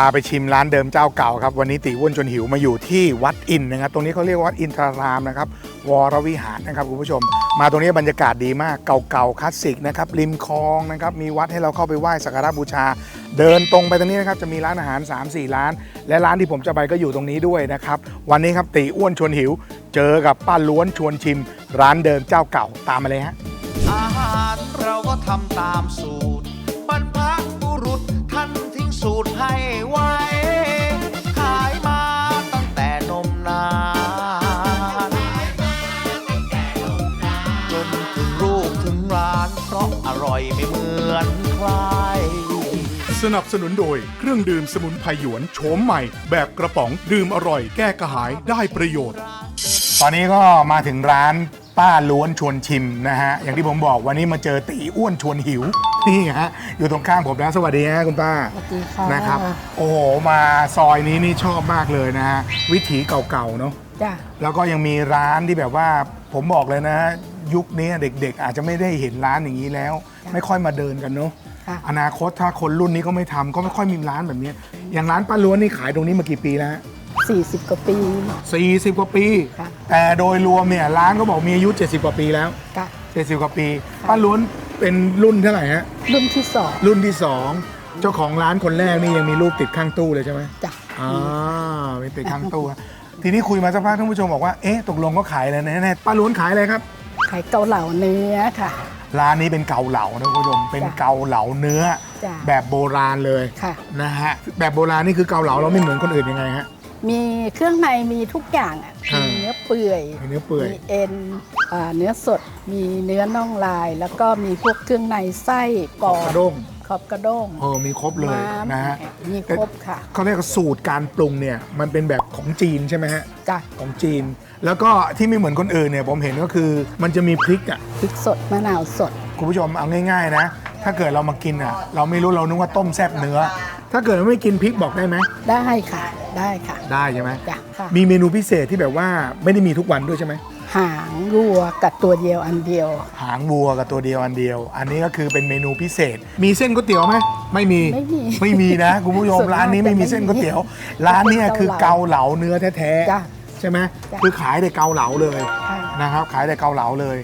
าไปชิมร้านเดิมเจ้าเก่าครับ วันนี้ติอ้วนจนหิวมาอยู่ที่วัดอินนะครับ ตรงนี้เขาเรียกว่าวัดอินทรารามนะครับ วรวิหารนะครับคุณผู้ชม มาตรงนี้บรรยากาศดีมากเก่าๆคลาสสิกนะครับริมคลองนะครับมีวัดให้เราเข้าไปไหว้สักการะบูชา เดินตรงไปตรงนี้นะครับจะมีร้านอาหาร 3-4 ร้าน และร้านที่ผมจะไปก็อยู่ตรงนี้ด้วยนะครับวันนี้ครับติอ้วนชวนหิว เจอกับป้าล้วนชวนชิม ร้านเดิมเจ้าเก่าตามมาเลยฮะอาหารเราก็ทำตามสูตร สูตรให้ไว้ ขายมาตั้งแต่นมนานจนถึงลูกถึงร้าน เพราะอร่อยไม่เหมือนใคร สนับสนุนโดยเครื่องดื่มสมุนไพรหยวนโฉมใหม่ แบบกระป๋องดื่มอร่อยแก้กระหายได้ประโยชน์ ตอนนี้ก็มาถึงร้าน ป้าล้วนชวนชิมนะฮะ อย่างที่ผมบอกวันนี้มาเจอตีอ้วนชวนหิว นี่ฮะ อยู่ตรงข้างผมนะสวัสดีฮะคุณป้าสวัสดีค่ะนะครับ โอ้โห มาซอยนี้นี่ชอบมากเลยนะฮะ วิถีเก่าๆเนาะจ้ะแล้วก็ยังมีร้านที่แบบว่าผมบอกเลยนะยุคนี้เด็กๆ อาจจะไม่ได้เห็นร้านอย่างนี้แล้ว ไม่ค่อยมาเดินกันเนาะค่ะอนาคตถ้าคนรุ่นนี้ก็ไม่ทำก็ไม่ค่อยมีร้านแบบนี้ อย่างร้านป้าล้วนนี่ขายตรงนี้มากี่ปีแล้วฮะ 40 กว่าปี 40 กว่าปี ค่ะ แต่โดยรวมเนี่ยร้านก็บอกมีอายุ 70 กว่าปีแล้วค่ะ70 กว่าปีป้าล้วนเป็นรุ่นเท่าไหร่ฮะ รุ่นที่สองรุ่นที่ 2 เจ้าของร้านคนแรกนี่ยังมีรูปติดข้างตู้เลยใช่ไหมจ้ะอ่ามีติดข้างตู้อะทีนี้คุยมาสักพักท่านผู้ชมบอกว่า เอ๊ะ ตกลงก็ขายอะไรแน่ๆป้าล้วนขายอะไรครับ ขายเกาเหลาเนื้อค่ะ ร้านนี้เป็นเกาเหลานะคุณผู้ชม เป็นจ้ะ เกาเหลาเนื้อ จ้ะแบบโบราณเลยค่ะ นะฮะ แบบโบราณนี่คือเกาเหลาเราไม่เหมือนคนอื่นยังไงฮะ มีเครื่องในมีทุกอย่างอะอ่ามี มีเนื้อเปื่อย มีเนื้อเปื่อย มีเอ็นอ่าเนื้อสด มีเนื้อน่องลาย แล้วก็มีพวกเครื่องในไส้ปอขอบกดระด้ง ขอบกระด้งเออมีครบเลยม้ามนะฮะมีครบค่ะเขาเรียกว่าสูตรการปรุงเนี่ยมันเป็นแบบของจีนใช่ไหมฮะจ้ะของจีน แล้วก็ที่ไม่เหมือนคนอื่นเนี่ยผมเห็นก็คือมันจะมีพริกอะ พริกสดมะนาวสด คุณผู้ชมเอาง่าย ๆ นะ ถ้าเกิดเรามากินอะ เราไม่รู้เรานึกว่าต้มแซ่บเนื้อ ถ้าเกิดเราไม่กินพริกบอกได้ไหมได้ค่ะ ได้ค่ะได้ใช่ไหมจ้ะค่ะมีเมนูพิเศษที่แบบว่าไม่ได้มีทุกวันด้วยใช่ไหมหางวัวกับตัวเดียวอันเดียว หางวัวกับตัวเดียวอันเดียว อันนี้ก็คือเป็นเมนูพิเศษ มีเส้นก๋วยเตี๋ยวไหมไม่มีไม่มีไม่มีนะคุณผู้ชมส่วนมากร้านนี้ไม่มีเส้นก๋วยเตี๋ยว ร้านเนี้ยคือเกาเหลาเนื้อแท้จ้ะ ๆใช่ไหมจ้ะ คือขายแต่เกาเหลาเลย ค่ะ นะครับขายแต่เกาเหลาเลย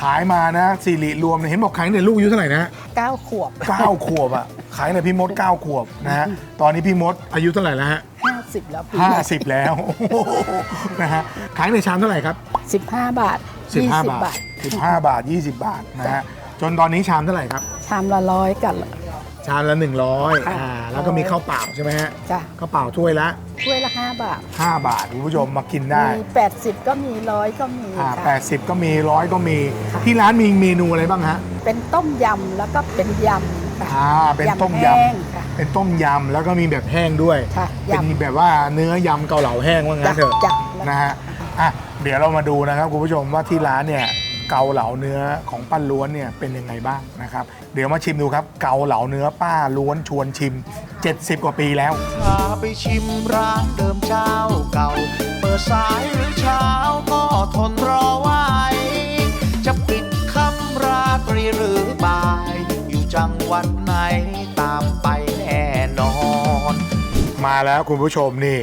ขายมานะสิริรวมเนี่ยเห็นบอกขายเนี่ยลูกอายุเท่าไหร่นะเก้าขวบเก้าขวบอะขายในพี่มดเก้าขวบนะฮะตอนนี้พี่มดอายุเท่าไหร่แล้วฮะห้าสิบแล้วปีห้าสิบแล้วนะฮะขายในชามเท่าไหร่ครับสิบห้าบาทสิบยี่ห้าสิบบาบาททสิบห้าบาทยี่สิบบาทนะฮะจนตอนนี้ชามเท่าไหร่ครับ ชามละร้อยกันชามละหนึ่งร้อยค่ะอ่าแล้วก็มีข้าวเปล่าใช่ไหมฮะจ้ะข้าวเปล่าถ้วยละถ้วย ละห้าบาท5 บาทคุณผู้ชมมากินได้มีแปดสิบก็มีร้อยก็มีอ่าค่ะแปดสิบก็มีร้อยก็มี ค่ะ ที่ร้านมีเมนูอะไรบ้างฮะเป็นต้มยำแล้วก็เป็นยำค่ะอ่าเป็นต้มยแห้งค่ะำเป็นต้มยำแล้วก็มีแบบแห้งด้วย ค่ะเป็นยำ แบบว่าเนื้อยำเกาเหลาแห้งว่างั้นเถอะจ้ะนะฮะอะเดี๋ยวเรามาดูนะครับคุณผู้ชมว่าที่ร้านเนี่ย เกาเหลาเนื้อของป้าล้วนเนี่ยเป็นยังไงบ้างนะครับ เดี๋ยวมาชิมดูครับ เกาเหลาเนื้อป้าล้วนชวนชิม 70 กว่าปีแล้ว พาไปชิมร้านเดิมเจ้าเก่า เปิดสายหรือเช้าก็ทนรอไว้ จะปิดคำราตรีหรือบ่าย อยู่จังหวัดไหนตามไปแน่นอน มาแล้วคุณผู้ชมนี่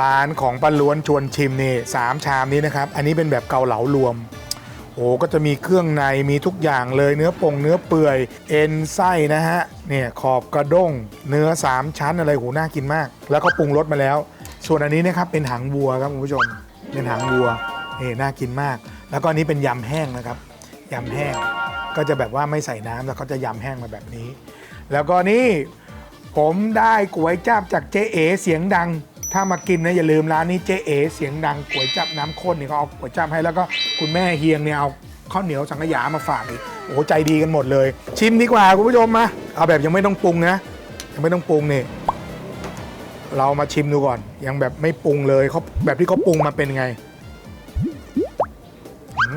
ร้านของป้าล้วนชวนชิมนี่สามชามนี้นะครับ อันนี้เป็นแบบเกาเหลารวม โอ้ก็จะมีเครื่องในมีทุกอย่างเลยเนื้อปงเนื้อเปื่อย เอ็นไส้นะฮะเนี่ยขอบกระด้ง เนื้อ 3 ชั้นอะไรโหน่ากินมาก แล้วก็ปรุงรสมาแล้ว ส่วนอันนี้นะครับเป็นหางวัวครับคุณผู้ชมเป็นหางวัวนี่น่ากินมาก แล้วก็อันนี้เป็นยำแห้งนะครับยำแห้งก็จะแบบว่าไม่ใส่น้ำแล้วเขาจะยำแห้งมาแบบนี้ แล้วก็นี่ผมได้ก๋วยจับจากเจ๊เอเสียงดัง ถ้ามากินนะอย่าลืมร้านนี้เจ๊เอเสียงดังก๋วยจับน้ำข้นนี่เขาเอาก๋วยจับให้แล้วก็คุณแม่เฮียงเนี่ยเอาข้าวเหนียวสังขยามาฝากอีกโอ้โหใจดีกันหมดเลย ชิมดีกว่าคุณผู้ชมมาเอาแบบยังไม่ต้องปรุงนะยังไม่ต้องปรุงนี่เรามาชิมดูก่อน ยังแบบไม่ปรุงเลยเขาแบบที่เขาปรุงมาเป็นไง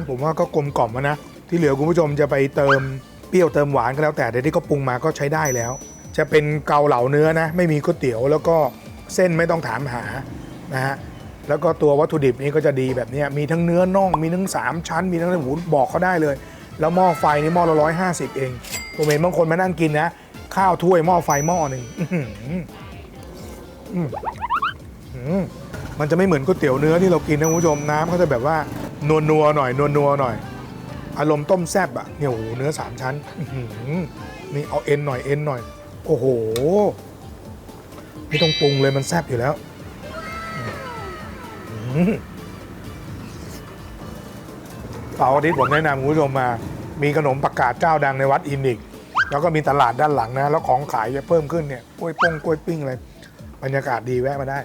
ผมว่าก็กลมกล่อมนะ ที่เหลือคุณผู้ชมจะไปเติมเปรี้ยวเติมหวานก็แล้วแต่แต่ที่เขาปรุงมาก็ใช้ได้แล้ว จะเป็นเกาเหลาเนื้อนะ ไม่มีก๋วยเตี๋ยวแล้วก็ เส้นไม่ต้องถามหานะฮะแล้วก็ตัววัตถุดิบนี้ก็จะดีแบบนี้มีทั้งเนื้อน่องมีทั้งสามชั้น มีทั้งหูบอกเขาได้เลย แล้วหม้อไฟนี่หม้อละร้อยห้าสิบเองผมเห็นบางคนมานั่งกินนะ ข้าวถ้วยหม้อไฟหม้อหนึ่งมันจะไม่เหมือนก๋วยเตี๋ยวเนื้อที่เรากินนะคุณผู้ชมน้ำเขาจะแบบว่านัวนัวหน่อยนัวนัวหน่อย อารมณ์ต้มแซบอะเนี่ยโอ้โหเนื้อสามชั้นนี่เอาเอ็นหน่อยเอ็นหน่อย โอ้โห ไม่ต้องปรุงเลยมันแซบอยู่แล้วเสาร์อาทิตย์ผมแนะนำคุณผู้ชมมา มีขนมปักกาดเจ้าดังในวัดอินอีก แล้วก็มีตลาดด้านหลังนะ แล้วของขายจะเพิ่มขึ้นเนี่ยกล้วยป้งกล้วยปิ้งอะไรบรรยากาศดีแวะมาได้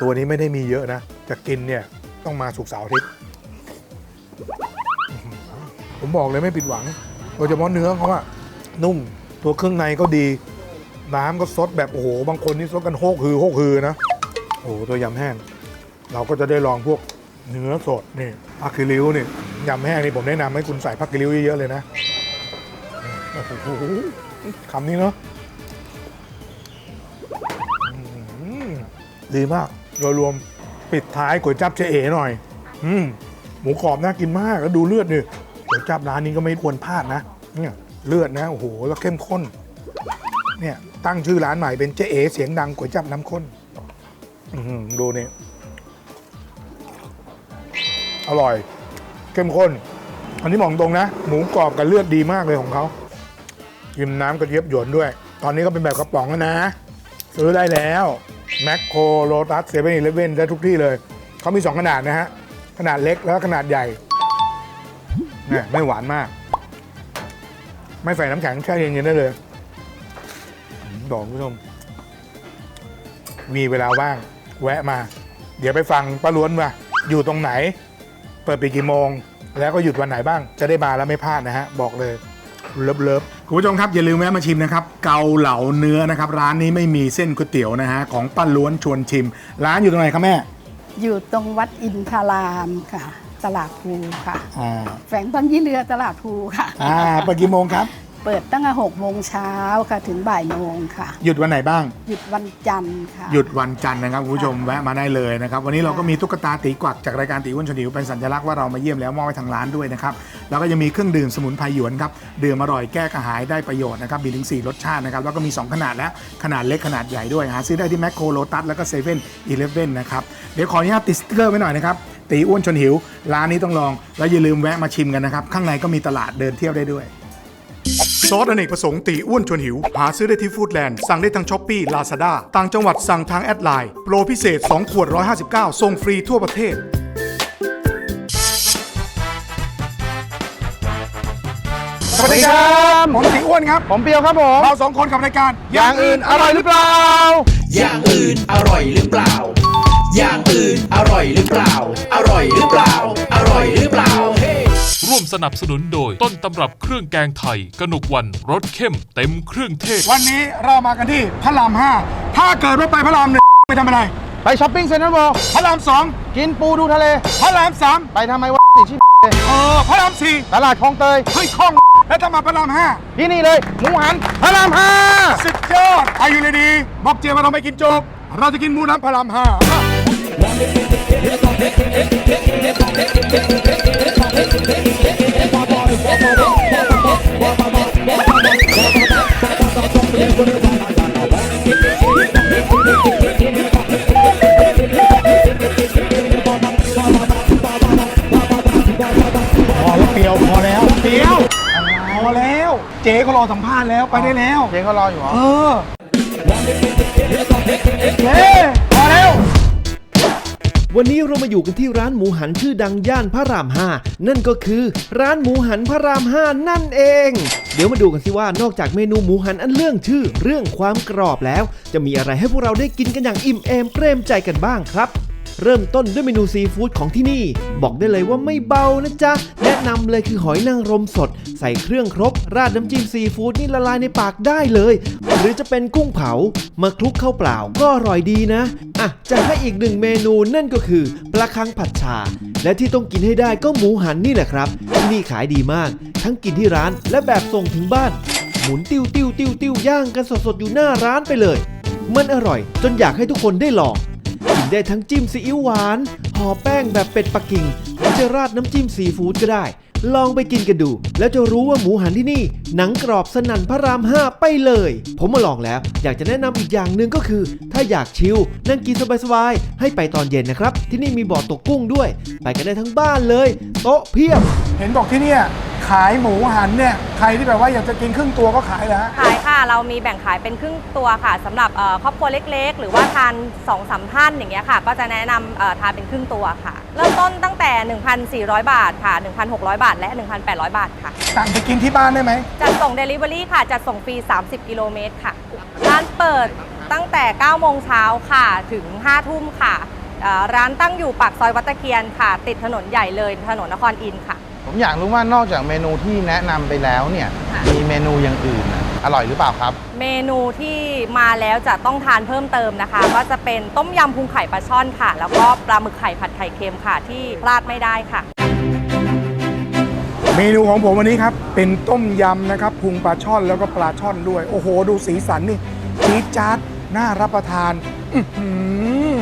ตัวนี้ไม่ได้มีเยอะนะ จะกินเนี่ยต้องมาสุกเสาร์อาทิตย์ผมบอกเลยไม่ผิดหวังโดยเฉพาะเนื้อเขาอะนุ่ม ตัวเครื่องในก็ดี น้ำก็ซดแบบโอ้โหบางคนนี่ซดกันโฮกฮือโฮกฮือนะโอ้โหตัวยำแห้ง เราก็จะได้ลองพวกเนื้อสดนี่ผักกิริ้วนี่ยำแห้งนี่ผมแนะนำให้คุณใส่ผักกิริ้วเยอะๆเลยนะโอ้โหคำนี้เนาะดีมากโดยรวมปิดท้ายก๋วยจับเจเอ๋หน่อย อืมหมูกรอบน่ากินมากแล้วดูเลือดดิก๋วยจับร้านนี้ก็ไม่ควรพลาดนะเนี่ยเลือดนะโอ้โหแล้วเข้มข้น เนี่ยตั้งชื่อร้านใหม่เป็นเจ๊เอ๋เสียงดังก๋วยจับน้ำข้นอือหือดูนี่ อร่อย เข้มข้น อันนี้บอกตรงนะ หมูกรอบกับเลือดดีมากเลยของเขากินน้ำกระเทียบหยวนด้วย ตอนนี้ก็เป็นแบบกระป๋องแล้วนะ ซื้อได้แล้วแมคโครโลตัสเซเว่นอีเลเว่นได้ทุกที่เลย เขามี 2 ขนาดนะฮะ ขนาดเล็กแล้วขนาดใหญ่เนี่ยไม่หวานมาก ไม่ใส่น้ำแข็งแช่เย็นๆได้เลย บอกคุณผู้ชม มีเวลาว่าง แวะมา เดี๋ยวไปฟังป้าล้วนว่าอยู่ตรงไหน เปิดปีกี่โมง แล้วก็หยุดวันไหนบ้าง จะได้มาแล้วไม่พลาดนะฮะ บอกเลย เลิฟเลิฟคุณผู้ชมครับอย่าลืมแวะมาชิมนะครับ เกาเหลาเนื้อนะครับ ร้านนี้ไม่มีเส้นก๋วยเตี๋ยวนะฮะของป้าล้วนชวนชิม ร้านอยู่ตรงไหนครับแม่ อยู่ตรงวัดอินทารามค่ะ ตลาดภูค่ะ อ่าแฝงตอนยี่เรือตลาดภูค่ะ อ่าเปิดกี่โมงครับ เปิดตั้งแต่หกโมงเช้าค่ะถึงบ่ายโมงค่ะ หยุดวันไหนบ้าง หยุดวันจันทร์ค่ะ หยุดวันจันทร์นะครับคุณผู้ชมแวะมาได้เลยนะครับ วันนี้เราก็มีตุ๊กตาตีกวักจากรายการตีอ้วนชวนหิวเป็นสัญลักษณ์ว่าเรามาเยี่ยมแล้วมอบให้ทางร้านด้วยนะครับแล้วก็ยังมีเครื่องดื่มสมุนไพรหยวนครับดื่มอร่อยแก้กระหายได้ประโยชน์นะครับมีถึง4รสชาตินะครับแล้วก็มี 2 ขนาดแล้วขนาดเล็กขนาดใหญ่ด้วยหาซื้อได้ที่แมคโครโลตัสแล้วก็เซเว่นอีเลฟเว่นนะครับเดี๋ยวขออนุญาตติดสติ๊กเกอร์ไว้หน่อยนะครับตีอ้วนชวนหิวร้านนี้ต้องลอง แล้วอย่าลืมแวะมาชิมกันนะครับข้างในก็มีตลาดเดินเที่ยวได้ด้วย ซอสอเนกประสงค์ตีอ้วนชวนหิว หาซื้อได้ที่ฟู้ดแลนด์ สั่งได้ทางช้อปปี้ลาซาด้าต่างจังหวัดสั่งทางแอดไลน์ โปรพิเศษ 2 ขวด 159ส่งฟรีทั่วประเทศ สวัสดีครับผมตีอ้วนครับ ผมเปียวครับผม เราสองคนกับรายการอย่างอื่นอร่อยหรือเปล่า อย่างอื่นอร่อยหรือเปล่า อย่างอื่นอร่อยหรือเปล่า อร่อยหรือเปล่า อร่อยหรือเปล่าเฮ้ ร่วมสนับสนุนโดย ต้นตำรับเครื่องแกงไทย กนกวันรสเข้มเต็มเครื่องเทศ วันนี้เรามากันที่พระรามห้าถ้าเกิดว่าไปพระรามหนึ่งไปทำอะไร ไปช้อปปิ้งเซ็นทรัลเวิลด์พระรามสองกินปูดูทะเล พระรามสามไปทำไมวะติดชิบเลยเออพระรามสี่ตลาดคลองเตยเฮ้ยคล่องแล้วถ้ามาพระรามห้าที่นี่เลยหมูหันพระรามห้าสุดยอดอายุเลยดีบอกเจมาเราไปกินโจ๊กเราจะกินหมูน้ำพระรามห้า พอแล้วเปียวพอแล้วเปียวพอแล้ว เจ๊เขารอสัมภาษณ์แล้วไปได้แล้ว เจ๊เขารออยู่เหรอเออเจ๊พอแล้ วันนี้เรามาอยู่กันที่ร้านหมูหันชื่อดังย่านพระราม5นั่นก็คือร้านหมูหันพระราม5นั่นเอง เดี๋ยวมาดูกันสิว่านอกจากเมนูหมูหันอันเรื่องชื่อ เรื่องความกรอบแล้ว จะมีอะไรให้พวกเราได้กินกันอย่างอิ่มเอมเปรมใจกันบ้างครับ เริ่มต้นด้วยเมนูซีฟู้ดของที่นี่ บอกได้เลยว่าไม่เบานะจ๊ะ แนะนำเลยคือหอยนางรมสด ใส่เครื่องครบ ราดน้ำจิ้มซีฟู้ดนี่ละลายในปากได้เลย หรือจะเป็นกุ้งเผา มาคลุกข้าวเปล่าก็อร่อยดีนะ อะ จะให้อีกหนึ่งเมนูนั่นก็คือปลาคังผัดชา และที่ต้องกินให้ได้ก็หมูหันนี่แหละครับที่นี่ขายดีมาก ทั้งกินที่ร้านและแบบส่งถึงบ้าน หมุนติ้วติ้วติ้วติ้วย่างกันสดๆอยู่หน้าร้านไปเลย มันอร่อยจนอยากให้ทุกคนได้ลอง ได้ทั้งจิ้มซีอิ๊วหวานห่อแป้งแบบเป็ดปักกิ่งหรือจะราดน้ำจิ้มซีฟู้ดก็ได้ ลองไปกินกันดู แล้วจะรู้ว่าหมูหันที่นี่ หนังกรอบสนั่นพระราม5ไปเลย ผมมาลองแล้ว อยากจะแนะนำอีกอย่างหนึ่งก็คือ ถ้าอยากชิลนั่งกินสบายๆให้ไปตอนเย็นนะครับ ที่นี่มีบ่อตกกุ้งด้วย ไปกันได้ทั้งบ้านเลย โต๊ะเพียบ เห็นบอกที่เนี่ย ขายหมูหันเนี่ยใครที่แบบว่าอยากจะกินครึ่งตัวก็ขายแล้วขายค่ะ เรามีแบ่งขายเป็นครึ่งตัวค่ะสำหรับเอ่อครอบครัวเล็ก ๆ หรือว่าทาน2อสามท่านอย่างเงี้ยค่ะ ก็จะแนะนำเอ่อทานเป็นครึ่งตัวค่ะ เริ่มต้นตั้งแต่ 1,400 บาทค่ะ 1,600 บาท และ 1,800 บาทค่ะ สั่งไปกินที่บ้านได้ไหม จัดส่ง Delivery ค่ะ จัดส่งฟรี 30 กิโลเมตรค่ะ ร้านเปิดตั้งแต่ 9 โมงเช้าค่ะ ถึง 5 ทุ่มค่ะเอ่อร้านตั้งอยู่ปากซอยวัดตะเคียนค่ะ ติดถนนใหญ่เลย ถนนนครอินทร์ค่ะ ผมอยากรู้ว่านอกจากเมนูที่แนะนำไปแล้วเนี่ย ค่ะ มีเมนูอย่างอื่นน่ะอร่อยหรือเปล่าครับ เมนูที่มาแล้วจะต้องทานเพิ่มเติมนะคะ ก็จะเป็นต้มยำพุงไข่ปลาช่อนค่ะ แล้วก็ปลาหมึกไข่ผัดไข่เค็มค่ะที่พลาดไม่ได้ค่ะ เมนูของผมวันนี้ครับ เป็นต้มยำนะครับพุงปลาช่อนแล้วก็ปลาช่อนด้วย โอ้โห ดูสีสันนี่จี๊ดจ๊าดน่ารับประทาน อื้อหือ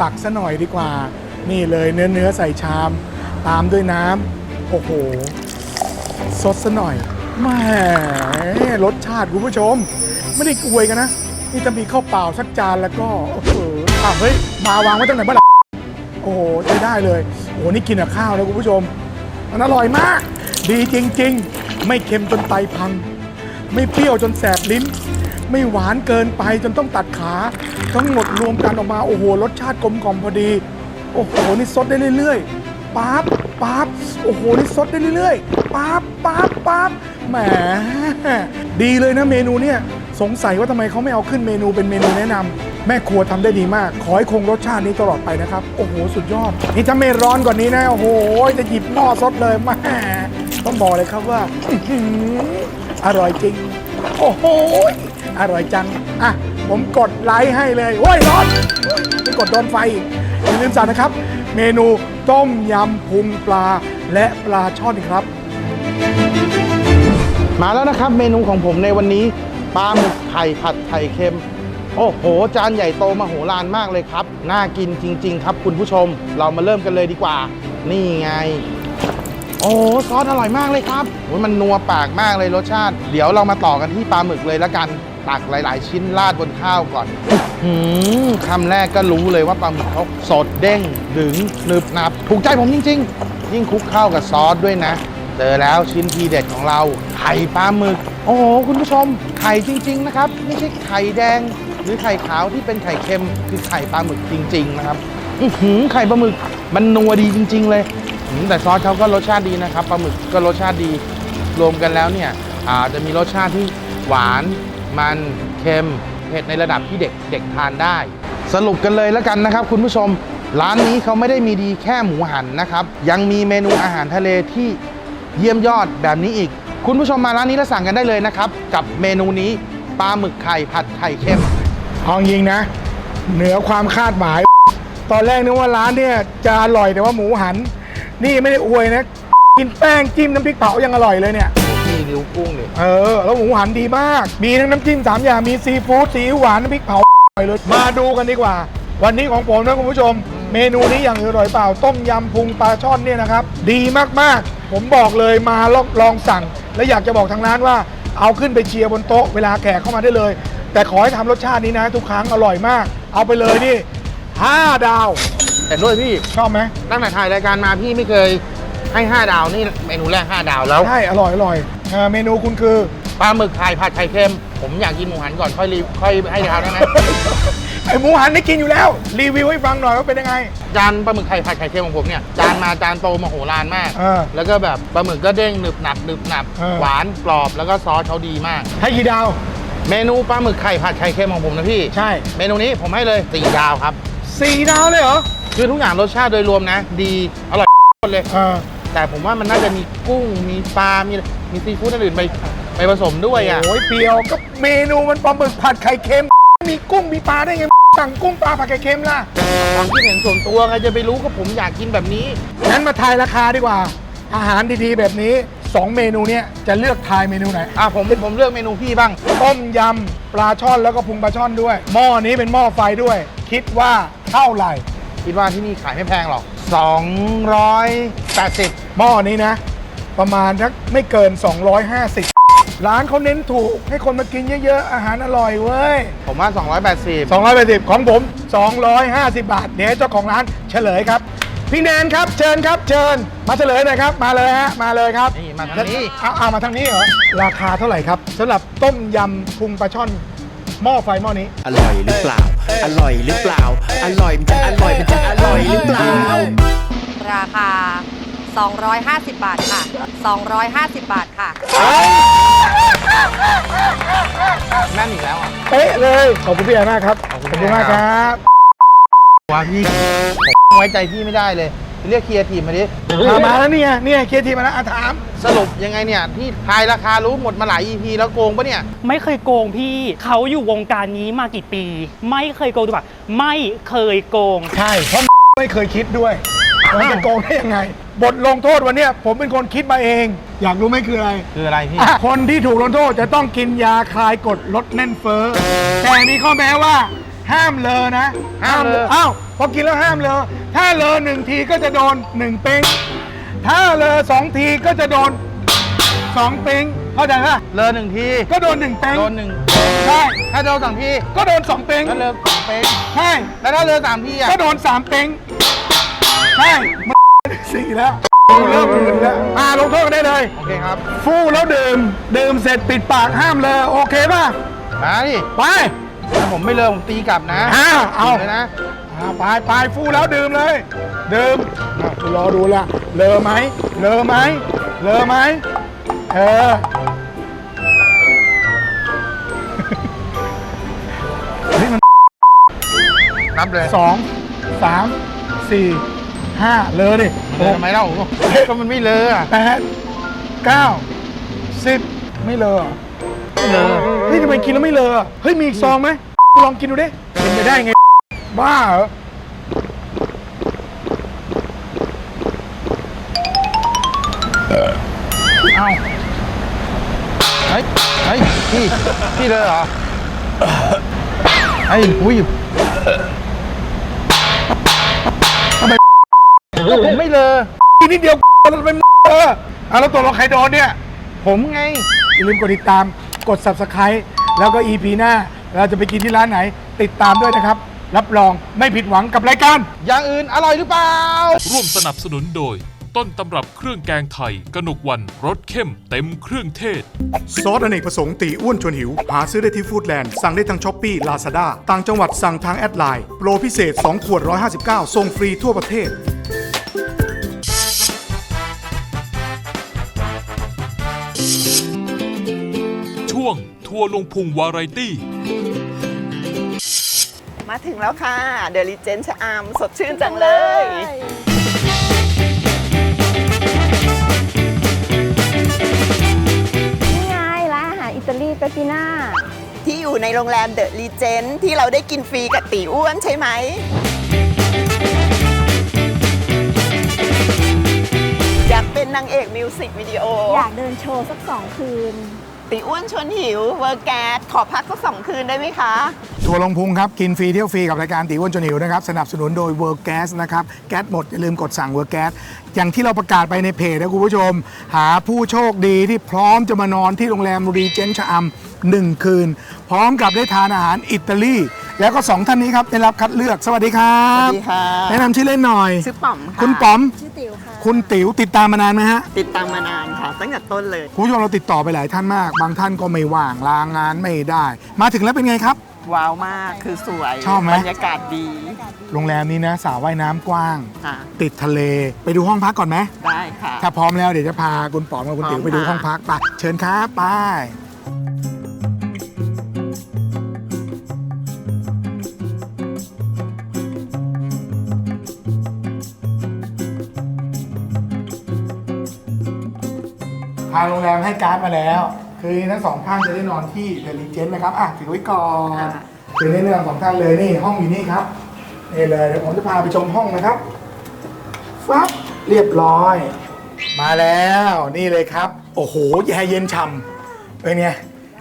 ตักซะหน่อยดีกว่า นี่เลยเนื้อเนื้อใส่ชาม ตามด้วยน้ำ โอ้โหสดซะหน่อยแหมรสชาติคุณผู้ชม ไม่ได้อวยกันนะ นี่จะมีข้าวเปล่าสักจานแล้วก็โอ้โหอ้าวเฮ้ย มาวางไว้ตั้งแต่เมื่อไหร่โอ้โหใช้ได้เลย โอ้โห นี่กินกับข้าวแล้วคุณผู้ชม มันอร่อยมาก ดีจริง ๆ ไม่เค็มจนไตพัง ไม่เปรี้ยวจนแสบลิ้น ไม่หวานเกินไปจนต้องตัดขา ทั้งหมดรวมกันออกมา โอ้โห รสชาติกลมกล่อมพอดี โอ้โห นี่ซดได้เรื่อยๆ ปั๊บ ป๊าบโอ้โหนี่ซดได้เรื่อยๆป๊าบป๊าบป๊าบแหมดีเลยนะเมนูเนี่ยสงสัยว่าทำไมเขาไม่เอาขึ้นเมนูเป็นเมนูแนะนำแม่ครัวทำได้ดีมาก ขอให้คงรสชาตินี้ตลอดไปนะครับ โอ้โห สุดยอด นี่ถ้าไม่ร้อนกว่านี้นะ โอ้โห จะหยิบหม้อซดเลยแม่ต้องบอกเลยครับว่าอร่อยจริง โอ้โห อร่อยจัง อะ ผมกดไลค์ให้เลยโอ้ยร้อนไม่กดโดนไฟอีกอย่าลืมสั่งนะครับ เมนูต้มยำพุงปลาและปลาช่อนครับ มาแล้วนะครับเมนูของผมในวันนี้ปลาหมึกไข่ผัดไข่เค็ม โอ้โห จานใหญ่โตมโหฬารมากเลยครับ น่ากินจริง ๆ ครับ คุณผู้ชม เรามาเริ่มกันเลยดีกว่า นี่ไง โอ้ซอสอร่อยมากเลยครับมันนัวปากมากเลยรสชาติ เดี๋ยวเรามาต่อกันที่ปลาหมึกเลยละกัน ตักหลาย ๆ ชิ้นราดบนข้าวก่อนอื้อหือคำแรกก็รู้เลยว่าปลาหมึกเขาสดเด้งดึงหนึบหนับ ถูกใจผมจริง ๆ ยิ่งคลุกเข้ากับซอสด้วยนะเจอแล้วชิ้นทีเด็ดของเรา ไข่ปลาหมึก โอ้โห คุณผู้ชม ไข่จริง ๆ นะครับ ไม่ใช่ไข่แดง หรือไข่ขาวที่เป็นไข่เค็ม คือไข่ปลาหมึกจริง ๆ นะครับอื้อหือไข่ปลาหมึกมันนัวดีจริง ๆ เลยอืมแต่ซอสเขาก็รสชาติดีนะครับปลาหมึกก็รสชาติดีรวมกันแล้วเนี่ยอ่าจะมีรสชาติที่หวาน มันเค็มเผ็ดในระดับที่เด็กเด็กทานได้ สรุปกันเลยแล้วกันนะครับ คุณผู้ชม ร้านนี้เขาไม่ได้มีดีแค่หมูหันนะครับ ยังมีเมนูอาหารทะเลที่เยี่ยมยอดแบบนี้อีก คุณผู้ชมมาร้านนี้แล้วสั่งกันได้เลยนะครับ กับเมนูนี้ปลาหมึกไข่ผัดไข่เค็มเอาจริงนะ เหนือความคาดหมาย ตอนแรกนึกว่าร้านเนี่ยจะอร่อยแต่ว่าหมูหัน นี่ไม่ได้อวยนะ กินแป้งจิ้มน้ำพริกเผายังอร่อยเลยเนี่ย นี่นิ้วกุ้งเนี่ยเออ แล้วหมูหันดีมาก มีทั้งน้ำจิ้มสามอย่าง มีซีฟู้ดซีอิ๊วหวานน้ำพริกเผาอร่อยเลย มาดูกันดีกว่า วันนี้ของผมนะคุณผู้ชม เมนูนี้อย่างอื่นอร่อยเปล่า ต้มยำพุงปลาช่อนเนี่ยนะครับ ดีมากๆ ผมบอกเลยมาลองลองสั่ง และอยากจะบอกทางร้านว่า เอาขึ้นไปเชียร์บนโต๊ะเวลาแขกเข้ามาได้เลย แต่ขอให้ทำรสชาตินี้นะ ทุกครั้งอร่อยมาก เอาไปเลยนี่ห้าดาว แต่ด้วยพี่ ชอบไหมตั้งแต่ถ่ายรายการมาพี่ไม่เคยให้ 5 ดาวนี่เมนูแรก 5 ดาวแล้ว ใช่ อร่อยอร่อยเออเมนูคุณคือ ปลาหมึกไข่ผัดไข่เค็ม ผมอยากกินหมูหันก่อนค่อยรีบค่อยให้ดาวได้ไหมอไอหมูหันได้กินอยู่แล้ว รีวิวให้ฟังหน่อยว่าเป็นยังไง จานปลาหมึกไข่ผัดไข่เค็มของผมเนี่ยจานมาจานโตมโหฬารมาก เออแล้วก็แบบปลาหมึกก็เด้งหนึบหนับหนึบหนับ เออ หวานกรอบแล้วก็ซอสเขาดีมาก ให้กี่ดาว เมนูปลาหมึกไข่ผัดไข่เค็มของผมนะพี่ใช่ เมนูนี้ผมให้เลยสี่ดาวครับ สี่ดาวเลยเหรอคือทุกอย่างรสชาติโดยรวมนะ ดีอร่อยหมดเลย เออแต่ผมว่ามันน่าจะมีกุ้งมีปลามี มีซีฟู้ดอื่นๆไปไปผสมด้วยอะ โอ้ยเปรียวก็เมนูมันปลาหมึกผัดไข่เค็ม มีกุ้งมีปลาได้ไงสั่งกุ้งปลาผัดไข่เค็มล่ะความคิดเห็นส่วนตัวใครจะไปรู้ก็ผมอยากกินแบบนี้ งั้นมาทายราคาดีกว่า อาหารดีๆแบบนี้ 2 เมนูเนี้ยจะเลือกทายเมนูไหนอะผมผมเลือกเมนูพี่บ้าง ต้มยำปลาช่อนแล้วก็พุงปลาช่อนด้วย หม้อนี้เป็นหม้อไฟด้วย คิดว่าเท่าไหร่ คิดว่าที่นี่ขายไม่แพงหรอก280 หม้อนี้นะ ประมาณทักไม่เกิน 250 ร้านเขาเน้นถูกให้คนมากินเยอะๆ อาหารอร่อยเว้ย ผมว่า 280 280 ของผม 250 บาท เดี๋ยวเจ้าของร้านเฉลยครับ พี่แนนครับ เชิญครับ เชิญ มาเฉลยหน่อยครับ มาเลยฮะ มาเลยครับนี่มาทางนี้ เอาเอามาทางนี้เหรอ ราคาเท่าไหร่ครับสำหรับต้มยำพุงปลาช่อนหม้อไฟหม้อนี้ อร่อยหรือเปล่า อร่อยหรือเปล่า อร่อยมันจะอร่อยมันจะอร่อยหรือเปล่า ราคา 250 บาทค่ะ 250 บาทค่ะ แม่นอีกแล้วอะเป๊ะเลย ขอบคุณพี่แอนมากครับ ขอบคุณมากครับว่าพี่ผมไว้ใจพี่ไม่ได้เลย เรียกเคลียร์ทีมมาดิมามาแล้วเนี่ยเนี่ยเคลียร์ทีมมาแล้วอะถาม สรุปยังไงเนี่ยที่ทายราคารู้หมดมาหลาย EP แล้วโกงปะเนี่ย ไม่เคยโกงพี่ เขาอยู่วงการนี้มากี่ปี ไม่เคยโกงถูกปะไม่เคยโกง ใช่ เพราะไม่เคยคิดด้วยมันจะโกงได้ยังไง บทลงโทษวันเนี้ยผมเป็นคนคิดมาเอง อยากรู้ไหมคืออะไร คืออะไรพี่อะคนที่ถูกลงโทษจะต้องกินยาคลายกรดลดแน่นเฟ้อแต่มีข้อแม้ว่า ห้ามเลอนะห้ามเลอ อ้าวพอกินแล้วห้ามเลอ ถ้าเลอหนึ่งทีก็จะโดนหนึ่งเป้งถ้าเลอสองทีก็จะโดนสองเป้งเข้าใจปะเลอหนึ่งทีก็โดนหนึ่งเป้งโดนหนึ่งใช่ถ้าโดนสองทีก็โดนสองเป้งก็เลอสองเป๊งใช่แล้วถ้าเลอสามทีอะก็โดนสามเป้งใช่มัน สี่แล้วเริ่มมึนแล้วอ่าลงโทษกันได้เลย โอเคครับ ฟู่แล้วดื่ม ดื่มเสร็จปิดปากห้ามเลย โอเคป่ะ มาดิไปถ้าผมไม่เลอผมตีกลับนะอ่าเอา เลยนะอ่าไปไปฟู่แล้วดื่มเลย ดื่มอะรอดูละเลอไหมเลอไหมเลอไหมเออเฮ้ยมันนับเลยสองสามสี่ห้าเลอดิ เลอทำไมเล่าก็มันไม่เลออะแปดเก้าสิบไม่เลอเหรอเลอเฮ้ยทำไมกินแล้วไม่เลอะเฮ้ยมีอีกซองไหมลองกินดูดิเป็นไปได้ไง บ้าเหรอเอ้าเฮ้ยเฮ้ยพี่พี่เลอเหรอไอ้อุ้ย ก็ผมไม่เลอกินนิดเดียวเราเป็นเอออะแล้วตัวเราใครโดนเนี่ย ผมไง อย่าลืมกดติดตาม กด subscribe แล้วก็ EP หน้า เราจะไปกินที่ร้านไหน ติดตามด้วยนะครับ รับรองไม่ผิดหวังกับรายการ อย่างอื่นอร่อยหรือเปล่า ร่วมสนับสนุนโดย ต้นตำรับเครื่องแกงไทย กนกวันรสเข้มเต็มเครื่องเทศ ซอสอเนกประสงค์ตีอ้วนชวนหิว หาซื้อได้ที่ฟู้ดแลนด์ สั่งได้ทางช้อปปี้ลาซาด้าต่างจังหวัดสั่งทางแอดไลน์ โปรพิเศษ 2 ขวด 159ส่งฟรีทั่วประเทศ ทัวร์ลงพุงวาไรตี้ มาถึงแล้วค่ะ เดลิเจนชะอามสดชื่นจังเลย นี่ไงร้านอาหารอิตาลีเปปปิน่า ที่อยู่ในโรงแรมเดอะรีเจนที่เราได้กินฟรีกับตีอ้วนใช่ไหม อยากเป็นนางเอกมิวสิกวิดีโอ อยากเดินโชว์สักสองคืน ตีอ้วนชวนหิวเวอร์แกสขอพักสักสองคืนได้ไหมคะ ทัวร์ลงพุงครับ กินฟรีเที่ยวฟรีกับรายการตีอ้วนจนหิวนะครับสนับสนุนโดย World Gas นะครับแก๊สหมดอย่าลืมกดสั่ง World Gas อย่างที่เราประกาศไปในเพจนะคุณผู้ชม หาผู้โชคดีที่พร้อมจะมานอนที่โรงแรมรีเจนชะอำหนึ่งคืน พร้อมกับได้ทานอาหารอิตาลีแล้วก็สองท่านนี้ครับได้รับคัดเลือกสวัสดีครัสวับสดีค่ะ แนะนำชื่อเล่นหน่อย ชื่อป๋อมค่ะคุณป๋อม ชื่อติ๋วค่ะ คุณติ๋วติดตามมานานไหมฮะ ติดตามมานานค่ะ ตั้งแต่ต้นเลย คุณผู้ชมเราติดต่อไปหลายท่านมาก บางท่านก็ไม่ว่างลางานไม่ได้ มาถึงแล้วเป็นไงครับ ว้าวมากคือสวยชอบไหม บรรยากาศดีโรงแรมนี้นะสระว่ายน้ำกว้าง ค่ะ ติดทะเลไปดูห้องพักก่อนไหมได้ค่ะ ถ้าพร้อมแล้วเดี๋ยวจะพาคุณป๋อมกับคุณติ๋วพร้อมไปดูค่ะห้องพักไปเชิญครับไปางโรงแรมให้การ์ดมาแล้ว คือทั้งสองท่านจะได้นอนที่เดลิเจนนะครับอะถือไว้ก่อนคือในเรื่องสองท่านเลยนี่ห้องอยู่นี่ครับนี่เลยเดี๋ยวผมจะพาไปชมห้องนะครับฟับเรียบร้อย มาแล้วนี่เลยครับ โอ้โหแอร์เย็นฉ่ำเป็นไง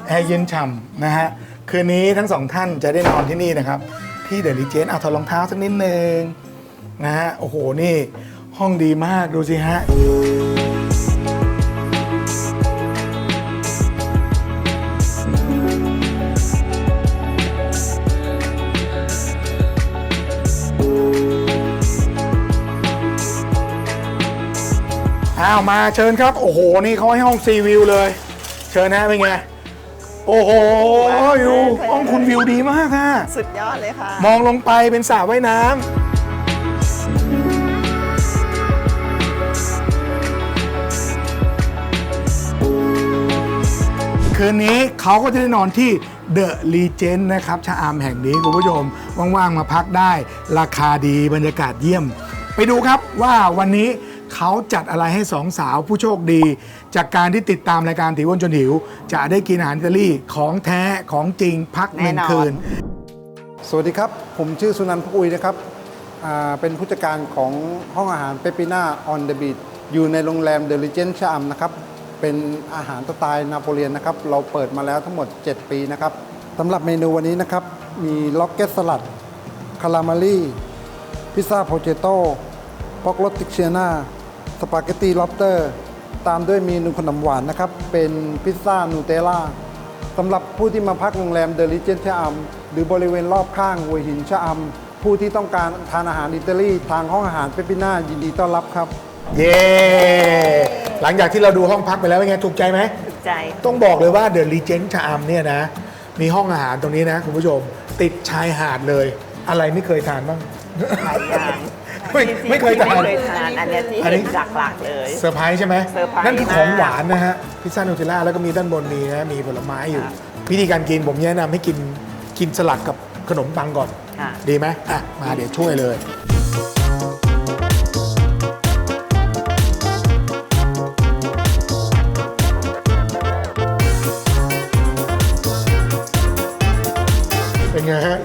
แอร์เย็นฉ่ำนะฮะคืนนี้ทั้งสองท่านจะได้นอนที่นี่นะครับ ที่เดลิเจนเอาถอดรองเท้าสักนิดนึงนะฮะโอ้โหนี่ห้องดีมากดูสิฮะ อ้าวมาเชิญครับ โอ้โห นี่เขาให้ห้องซีวิวเลย เชิญนะเป็นไง โอ้โหอยู่ห้องคุณวิวดีมากค่ะ สุดยอดเลยค่ะ มองลงไปเป็นสระว่ายน้ำคืนนี้เขาก็จะได้นอนที่เดอะรีเจนนะครับชะอำแห่งนี้คุณผู้ชม ว่าง ๆ มาพักได้ ราคาดีบรรยากาศเยี่ยม ไปดูครับว่าวันนี้ เขาจัดอะไรให้สองสาวผู้โชคดี จากการที่ติดตามรายการตีอ้วนจนหิว จะได้กินอาหารอิตาลีของแท้ของจริงพักหนึ่งแน่นอน คืน สวัสดีครับ ผมชื่อสุนันท์พุกอุยนะครับอ่าเป็นผู้จัดการของห้องอาหารเปป i น่าออนเดอะบี h อยู่ในโรงแรมเดลิเจนชะอำนะครับ เป็นอาหารสไตล์นาโปเลียนนะครับ เราเปิดมาแล้วทั้งหมด 7 ปีนะครับสำหรับเมนูวันนี้นะครับ มีล็อกเก็ตสลัด คารามารีพิซซ่าโพเจโต้พ็อกโรติเชียนา สปาเกตตีล็อบสเตอร์ ตามด้วยเมนูขนมหวานนะครับ เป็นพิซซ่านูเตลล่าสำหรับผู้ที่มาพักโรงแรมเดลิเจนชะอำหรือบริเวณรอบข้างหัวหินชะอำผู้ที่ต้องการทานอาหารอิตาลีทางห้องอาหารเปป i น่ายินดีต้อนรับครับ เย้หลังจากที่เราดูห้องพักไปแล้วเป็นไงถูกใจไหม ถูกใจ ต้องบอกเลยว่าเดอะรีเจนชะอำเนี่ยนะ มีห้องอาหารตรงนี้นะ คุณผู้ชม ติดชายหาดเลย อะไรไม่เคยทานบ้าง หลายอย่าง ไม่ไม่เคยทาน ไม่เคยทานอันเนี้ยที่อันนี้ เห็นหลักๆเลย เซอร์ไพรส์ใช่ไหมเซอร์ไพรส์นั่นคือของมากหวานนะฮะ พิซซ่านูเทลล่าแล้วก็มีด้านบนมีนะมีผลไม้อยู่วิธีการกินผมแนะนำให้กินกินสลัดกับขนมปังก่อน ค่ะ ดีไหมอะ มาเดี๋ยวช่วยเลย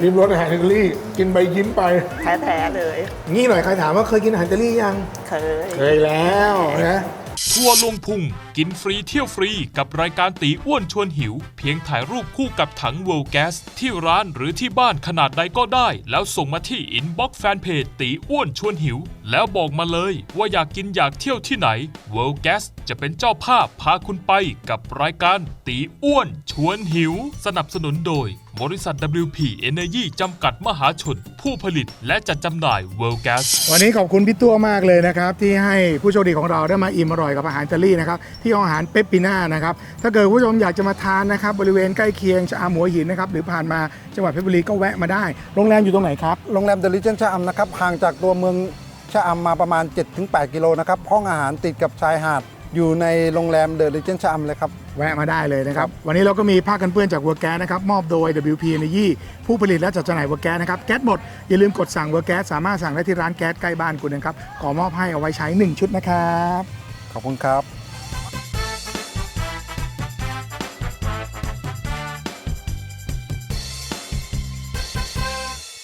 ริมรสอาหารอิตาลีกินไปยิ้มไป แท้ๆเลยงี้หน่อยใครถามว่าเคยกินอาหารอิตาลียัง เคย เคยแล้วนะ ทัวร์ลงพุง กินฟรีเที่ยวฟรีกับรายการตีอ้วนชวนหิว เพียงถ่ายรูปคู่กับถัง World Gas ที่ร้านหรือที่บ้านขนาดใดก็ได้ แล้วส่งมาที่อินบ็อกซ์แฟนเพจตีอ้วนชวนหิว แล้วบอกมาเลยว่าอยากกินอยากเที่ยวที่ไหน World Gas จะเป็นเจ้าภาพพาคุณไปกับรายการตีอ้วนชวนหิว สนับสนุนโดย บริษัท WP Energy จำกัดมหาชน ผู้ผลิตและจัดจำหน่าย World Gas วันนี้ขอบคุณพี่ตัวมากเลยนะครับ ที่ให้ผู้โชคดีของเราได้มาอิ่มอร่อยกับอาหารอิตาลีนะครับที่ห้องอาหารเปปปิน่านะครับ ถ้าเกิดผู้ชมอยากจะมาทานนะครับ บริเวณใกล้เคียงชะอำหัวหินนะครับ หรือผ่านมาจังหวัดเพชรบุรีก็แวะมาได้ โรงแรมอยู่ตรงไหนครับ โรงแรมเดลิเจนชะอำนะครับ ห่างจากตัวเมืองชะอำมาประมาณ 7-8 กิโลนะครับ ห้องอาหารติดกับชายหาด อยู่ในโรงแรมเดลิเจนชะอำเลยครับ แวะมาได้เลยนะครับ วันนี้เราก็มีผ้ากันเปื้อนจากเวอร์แก๊สนะครับ มอบโดย WP Energy ผู้ผลิตและจัดจำหน่ายเวอร์แก๊สนะครับ แก๊สหมด อย่าลืมกดสั่งเวอร์แก๊สสามารถสั่งได้ที่ร้านแก๊สใกล้บ้านคุณนะครับ ขอมอบให้เอาไว้ใช้ 1 ชุดนะครับ ขอบคุณครับ